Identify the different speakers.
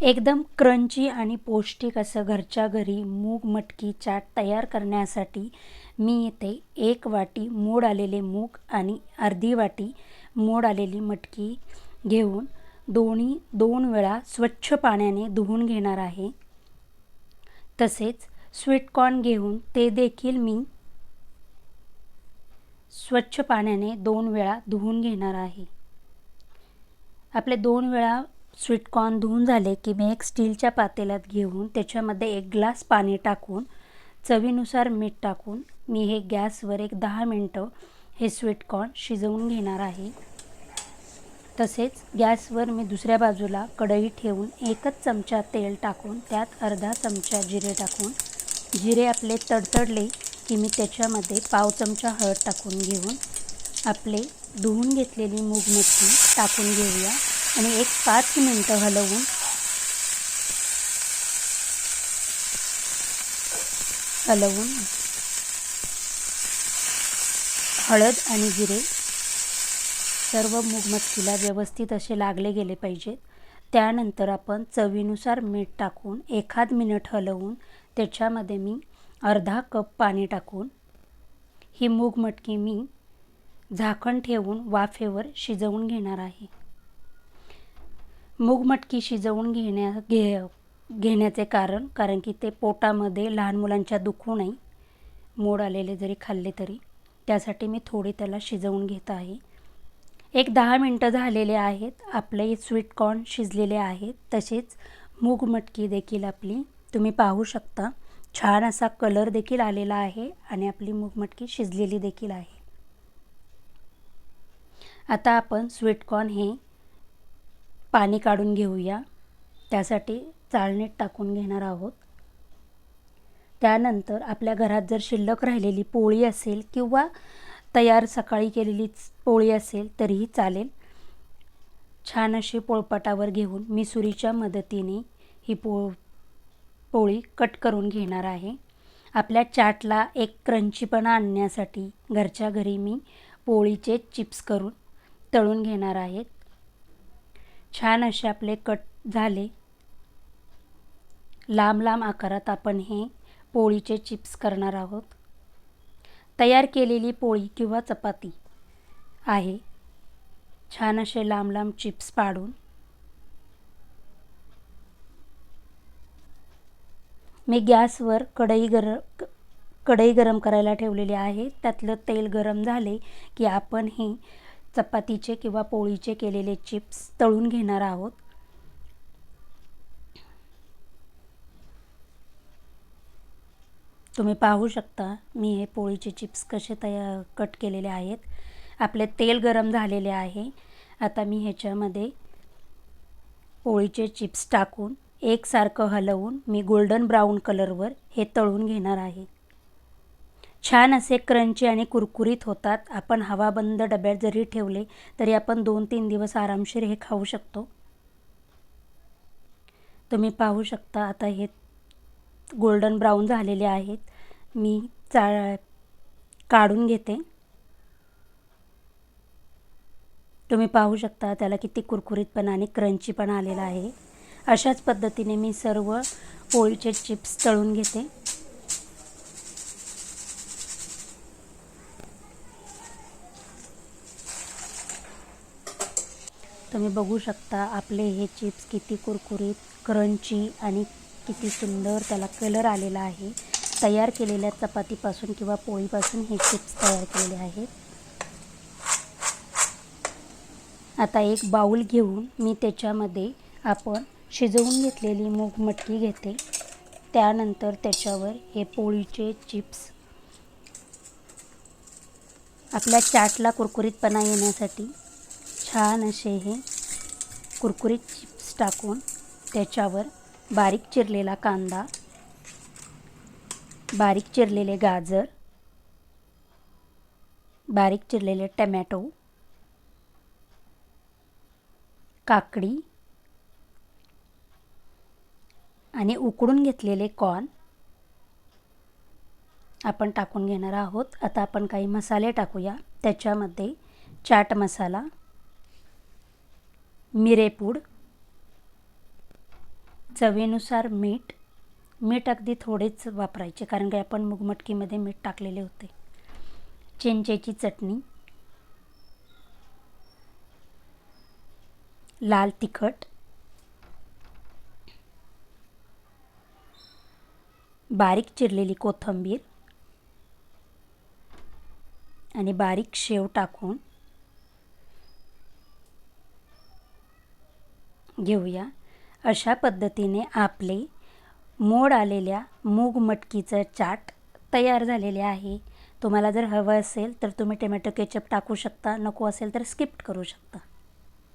Speaker 1: एकदम क्रंची आणि पौष्टिक असं घरच्या घरी मूग मटकी चाट तयार करण्यासाठी मी इथे एक वाटी मोड आलेले मूग आणि अर्धी वाटी मोड आलेली मटकी घेऊन दोन्ही दोन वेळा स्वच्छ पाण्याने धुवून घेणार आहे. तसेच स्वीटकॉर्न घेऊन ते देखील मी स्वच्छ पाण्याने दोन वेळा धुवून घेणार आहे. आपले दोन वेळा स्वीटकॉर्न धुवून झाले की मी एक स्टीलच्या पातेल्यात घेऊन त्याच्यामध्ये एक ग्लास पाणी टाकून चवीनुसार मीठ टाकून मी हे गॅसवर एक दहा मिनटं हे स्वीटकॉर्न शिजवून घेणार आहे. तसेच गॅसवर मी दुसऱ्या बाजूला कढई ठेवून एकच चमचा तेल टाकून त्यात अर्धा चमचा जिरे टाकून जिरे आपले तडतडले की मी त्याच्यामध्ये पाव चमचा हळद टाकून घेऊन आपले धुवून घेतलेली मूग मच्छी टाकून घेऊया. आणि एक पाच मिनटं हलवून हलवून हळद आणि जिरे सर्व मूग व्यवस्थित असे लागले गेले पाहिजेत. त्यानंतर आपण चवीनुसार मीठ टाकून एखाद मिनिट हलवून त्याच्यामध्ये मी अर्धा कप पाणी टाकून ही मूग मटकी मी झाकण ठेवून वाफेवर शिजवून घेणार आहे. मूग मटकी शिजवून घेण्या घे घेण्याचे कारण कारण की ते पोटामध्ये लहान मुलांच्या दुखू नये. मोड आलेले जरी खाल्ले तरी. त्यासाठी मी थोडी त्याला शिजवून घेत आहे. एक दहा मिनटं झालेले आहेत. आपले स्वीटकॉर्न शिजलेले आहेत. तसेच मूग मटकी देखील आपली तुम्ही पाहू शकता. छान असा कलर देखील आलेला आहे आणि आपली मूग मटकी शिजलेली देखील आहे. आता आपण स्वीटकॉर्न हे पाणी काढून घेऊया. त्यासाठी चाळणीत टाकून घेणार आहोत. त्यानंतर आपल्या घरात जर शिल्लक राहिलेली पोळी असेल किंवा तयार सकाळी केलेली पोळी असेल तरीही चालेल. छान अशी पोळपाटावर घेऊन मी सुरीच्या मदतीने ही पोळ पोळी कट करून घेणार आहे. आपल्या चाटला एक क्रंचीपणा आणण्यासाठी घरच्या घरी मी पोळीचे चिप्स करून तळून घेणार आहेत छान असे आपले कट झाले. लांब लांब आकारात आपण हे पोळीचे चिप्स करणार आहोत. तयार केलेली पोळी किंवा चपाती आहे. छान असे लांब लांब चिप्स पाडून मी गॅसवर कढई गर कढई गरम करायला ठेवलेली आहे. त्यातलं तेल गरम झाले की आपण हे चपातीचे किंवा पोळीचे केलेले चिप्स तळून घेणार आहोत. तुम्ही पाहू शकता मी हे पोळीचे चिप्स कसे तया कट केलेले आहेत. आपले तेल गरम झालेले आहे. आता मी ह्याच्यामध्ये पोळीचे चिप्स टाकून एकसारखं हलवून मी गोल्डन ब्राऊन कलरवर हे तळून घेणार आहे. छान असे क्रंची आणि कुरकुरीत होतात. आपण हवाबंद डब्यात जरी ठेवले तरी आपण दोन तीन दिवस आरामशीर हे खाऊ शकतो. तुम्ही पाहू शकता आता हे गोल्डन ब्राऊन झालेले आहेत. मी चा काढून घेते. तुम्ही पाहू शकता त्याला किती कुरकुरीतपणा आणि क्रंचीपणा आलेला आहे. अशाच पद्धतीने मी सर्व पोळीचे चिप्स तळून घेते. तुम्ही बघू शकता आपले हे चिप्स किती कुरकुरीत क्रंची आणि किती सुंदर त्याला कलर आलेला आहे. तयार केलेल्या चपातीपासून किंवा पोळीपासून हे चिप्स तयार केलेले आहेत. आता एक बाऊल घेऊन मी त्याच्यामध्ये आपण शिजवून घेतलेली मूग मटकी घेते. त्यानंतर त्याच्यावर हे पोळीचे चिप्स. आपल्या चाटला कुरकुरीतपणा येण्यासाठी छान असे हे कुरकुरीत चिप्स टाकून त्याच्यावर बारीक चिरलेला कांदा बारीक चिरलेले गाजर बारीक चिरलेले टमॅटो काकडी आणि उकडून घेतलेले कॉर्न आपण टाकून घेणार आहोत. आता आपण काही मसाले टाकूया. त्याच्यामध्ये चाट मसाला मिरेपूड चवीनुसार मीठ. मीठ अगदी थोडेच वापरायचे कारण की आपण मुगमटकीमध्ये मीठ टाकलेले होते. चिंचेची चटणी. लाल तिखट. बारीक चिरलेली कोथिंबीर. आणि बारीक शेव टाकून घेऊया. अशा पद्धतीने आपले मोड आलेल्या मूग मटकीचं चाट तयार झालेले आहे. तुम्हाला जर हवं असेल तर तुम्ही टोमॅटो केचप टाकू शकता नको असेल तर स्किप करू शकता.